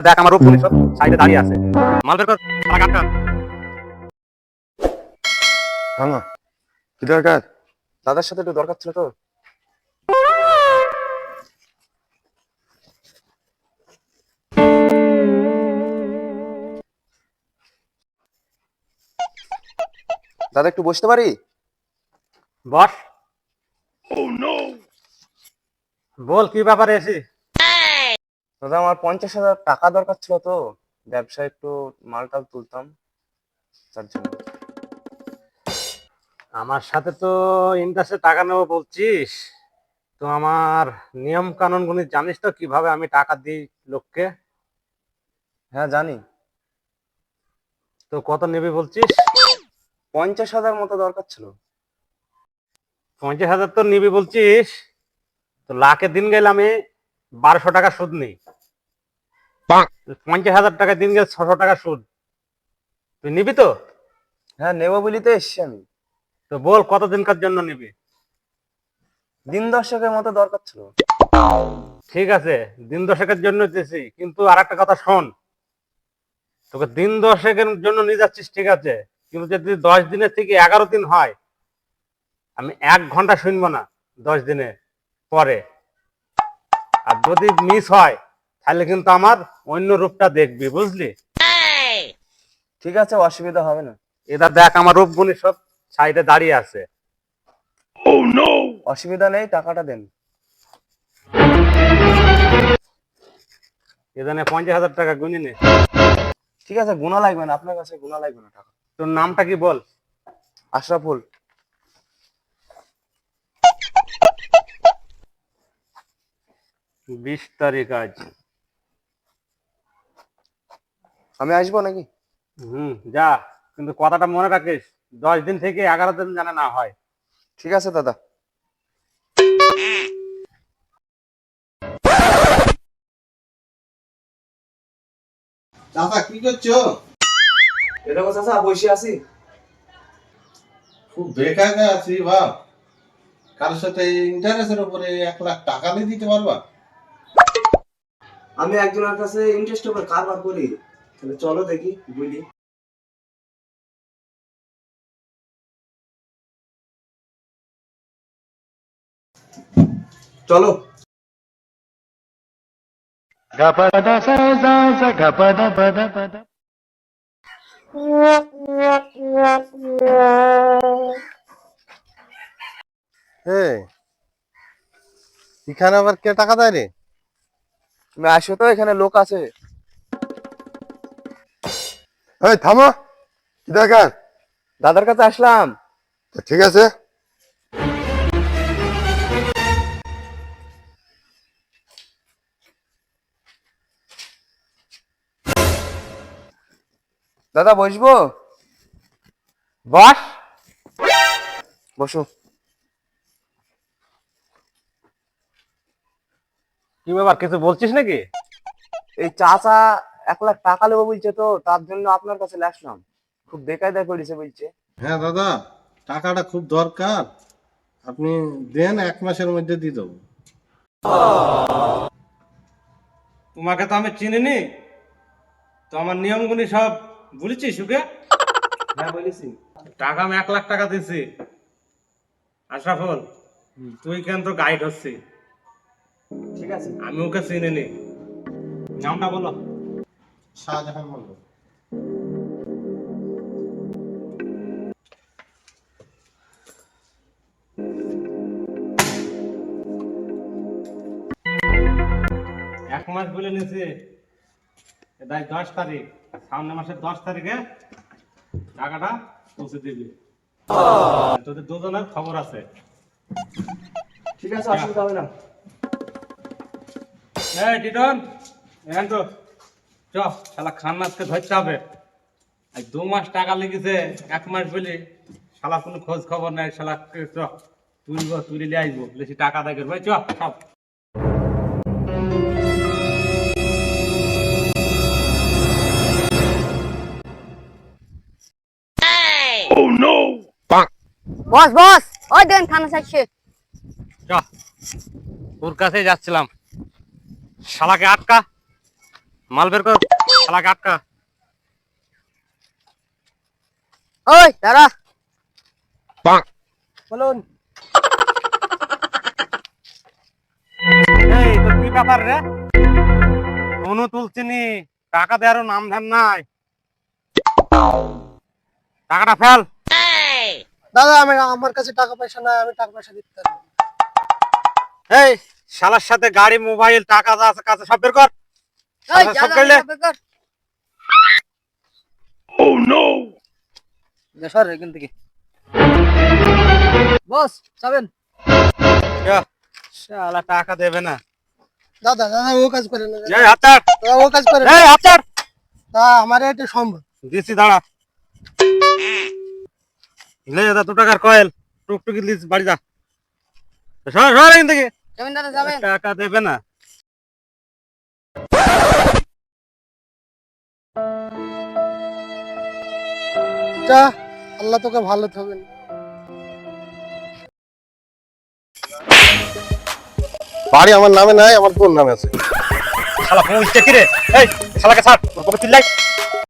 দেখ আমার রূপ সব সাইডে দাঁড়িয়ে আছে। মাল বের কর থামা কি দরকার? দাদার সাথে একটু দরকার ছিল তো। দাদা একটু বসতে পারি? বস। বল কি ব্যাপারে এসি দাদা আমার পঞ্চাশ হাজার টাকা দরকার ছিল তো। ব্যবসায় একটু মালটাল তুলতাম তার জন্য। আমার সাথে তো ইন্টারেস্টে টাকা নেব বলছিস। তো আমার নিয়ম কানুন গুলি জানিস তো কীভাবে আমি টাকা দিই লোককে? হ্যাঁ জানি। তো কত নেবে বলছিস? পঞ্চাশ হাজার মতো দরকার ছিল। পঞ্চাশ হাজার তো নিবি বলছিস। তো লাখের দিন গেলে আমি বারোশো টাকা সুদ নিই। পঞ্চাশ হাজার টাকা দিন গেলে ছশো টাকা সুদ। তুই নিবি তো? হ্যাঁ নেব বলি তো এসছি আমি। তো বল কত দিনকার জন্য নিবি? দিন দশেকের মতো দরকার ছিল। ঠিক আছে দিন দশেকের জন্য দিয়েছি কিন্তু আর একটা কথা শোন। তোকে দিন দশেকের জন্য নিয়ে যাচ্ছিস ঠিক আছে? কিন্তু যদি দশ দিনের থেকে এগারো দিন হয় আমি এক ঘণ্টা শুনব না দশ দিনে পরে। যদি মিস হয় তাহলে কিন্তু আমার অন্য রূপটা দেখবি বুঝলি? ঠিক আছে অসুবিধা হবে না। এটা দেখ আমার রূপগুনি সব সাইডে দাঁড়িয়ে আছে। অসুবিধা নেই টাকাটা দেন। এখানে পঞ্চাশ হাজার টাকা গুনি নে। ঠিক আছে গুণা লাগবে না আপনার কাছে গুণা লাগবে না টাকা। তোর নামটা কি বল? আশরাফুল। বিশ তারিখ আজ। আমি আসব নাকি? হুম যা কিন্তু কথাটা মনে রাখিস দশ দিন থেকে এগারো দিন জানে না হয়। ঠিক আছে দাদা। চাচা কি করছ? এটা চাচা বসে আছি। খুব বেকার আছি ভাব কারোর সাথে ইন্টারেস্টের উপরে এক লাখ টাকা নিয়ে দিতে পারবা? আমি একজনের কাছে ইন্টারেস্ট উপর কারবার করি। তাহলে চলো দেখি, বুঝলি? চলো। এখানে আবার কে টাকা দেয় রে? তুমি আসো তো এখানে লোক আছে। এই থামো। কি দরকার? দাদার কাছে আসলাম। তো ঠিক আছে। দাদা বসবো? বস। বসো। কি ব্যাপার কিছু বলছিস নাকি? এই চাচা এক লাখ টাকা নেব বলছে তো তার জন্য আপনার কাছে আসলাম খুব বেকায়দা করেছে বলছে। হ্যাঁ দাদা টাকাটা খুব দরকার। আপনি দেন এক মাসের মধ্যে দিয়ে দেবো। তোমাকে তো আমি চিনিনি। তো আমার নিয়মগুলি সব বলেছিস সুখে হ্যাঁ বলেছি। টাকা আমি এক লাখ টাকা দিছি আশরাফুল তুই কেন তো গাইড হচ্ছি ঠিক আছে। আমি ওকে চিনি নি। নামটা বলো। শাহজাহান মন্ডল এক মাস বলে নিছি। তাই দশ তারিখ। সামনে মাসের দশ তারিখে টাকাটা পৌঁছে দিবি। তোদের দুজনের খবর আছে। ঠিক আছে অসুবিধা হবে না। এই টিটন এখান তো। চ শালা খান ধরতে হবে। আজ দু মাস টাকা লেগেছে এক মাস বলি। শালা কোনো খোঁজ খবর নাই শালা চ তুলবো আসব। বেশি টাকা দেখে ভাই চ সব। বস বস ওই খানা ওর কাছে যাচ্ছিলাম। শালাকে আটকা। মাল বের কর। শালাকে আটকা। ওই দাঁড়া। বলুন। এই তোর কি ব্যাপার রে? অনু তুলছিনি। টাকা দেওয়ারও নাম ধান নাই। টাকাটা ফেল। দাদা আমি আমার কাছে টাকা পয়সা নাই আমি টাকা পয়সা দিতে পারব না। এই শালার সাথে গাড়ি মোবাইল টাকা যা আছে কাছে সব বের কর। সব করলে? বের কর। সর এখান থেকে। বস যাবেন? শালা টাকা দেবে না। দাদা দাদা ও কাজ করে না এই হাতার ও কাজ করে এই হাতার তা আমার এটা সম্ভব। দিছি দাঁড়া। লে দাদা দু টাকার কয়েল টুকটুকি লিস বাড়ি যা। সর সর এখান থেকে। যাবেন। টাকা দেবে না। যা আল্লাহ তোকে ভালো থাকবেন। বাড়ি আমার নামে নাই আমার বোন নামে আছে? শালা পৌঁছতে কি রে? এই শালাকে ছাড় তোর পকেট চিল্লাই